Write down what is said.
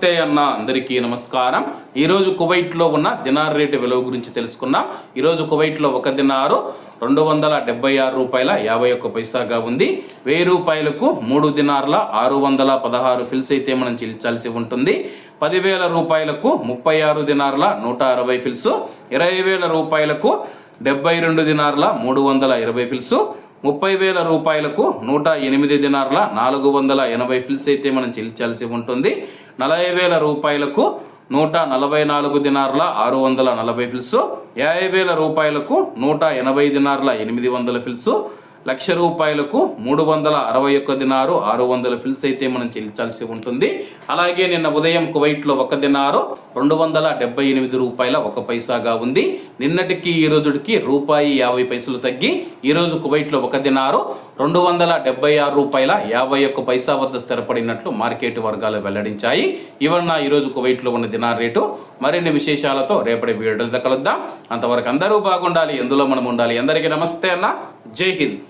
నమస్తే అన్న అందరికీ నమస్కారం. ఈరోజు కువైట్లో ఉన్న దినార్ రేటు విలువ గురించి తెలుసుకున్నాం ఈరోజు కువైట్లో ఒక దినారు రెండు వందల డెబ్బై ఆరు రూపాయల యాభై ఒక్క పైసాగా ఉంది. వెయ్యి రూపాయలకు మూడు దినార్ల ఆరు వందల పదహారు ఫిల్స్ అయితే మనం చెల్లించాల్సి ఉంటుంది. పదివేల రూపాయలకు ముప్పై ఆరు దినార్ల నూట అరవై ఫిల్స్. ఇరవై వేల రూపాయలకు డెబ్బై రెండు దినార్ల మూడు వందల ఇరవై ఫిల్స్. ముప్పై వేల రూపాయలకు నూట ఎనిమిది దినార్ల నాలుగు వందల ఎనభై ఫిల్స్ అయితే మనం చెల్లించాల్సి ఉంటుంది. నలభై వేల రూపాయలకు నూట నలభై నాలుగు దినార్ల ఆరు వందల నలభై ఫిల్స్. యాభై వేల రూపాయలకు నూట ఎనభై దినార్ల ఎనిమిది వందల ఫిల్స్. లక్ష రూపాయలకు మూడు వందల అరవై ఒక్క దినారు ఆరు వందల ఫిల్స్ అయితే మనం చెల్లించాల్సి ఉంటుంది. అలాగే నిన్న ఉదయం కువైట్లో ఒక దినారు రెండు వందల డెబ్బై ఎనిమిది రూపాయల ఒక పైసాగా ఉంది. నిన్నటికి ఈ రోజుకి రూపాయి యాభై పైసలు తగ్గి ఈరోజు కువైట్లో ఒక దినారు రెండు వందల డెబ్బై ఆరు రూపాయల యాభై ఒక్క పైసా వద్ద స్థిరపడినట్లు మార్కెట్ వర్గాలు వెల్లడించాయి. ఇవన్న ఈరోజు కువైట్లో ఉన్న దినార్ రేటు. మరిన్ని విశేషాలతో రేపటి వీడియోలో కలుద్దాం. అంతవరకు అందరూ బాగుండాలి ఎందులో మనం ఉండాలి? అందరికీ నమస్తే అన్న. జై హింద్.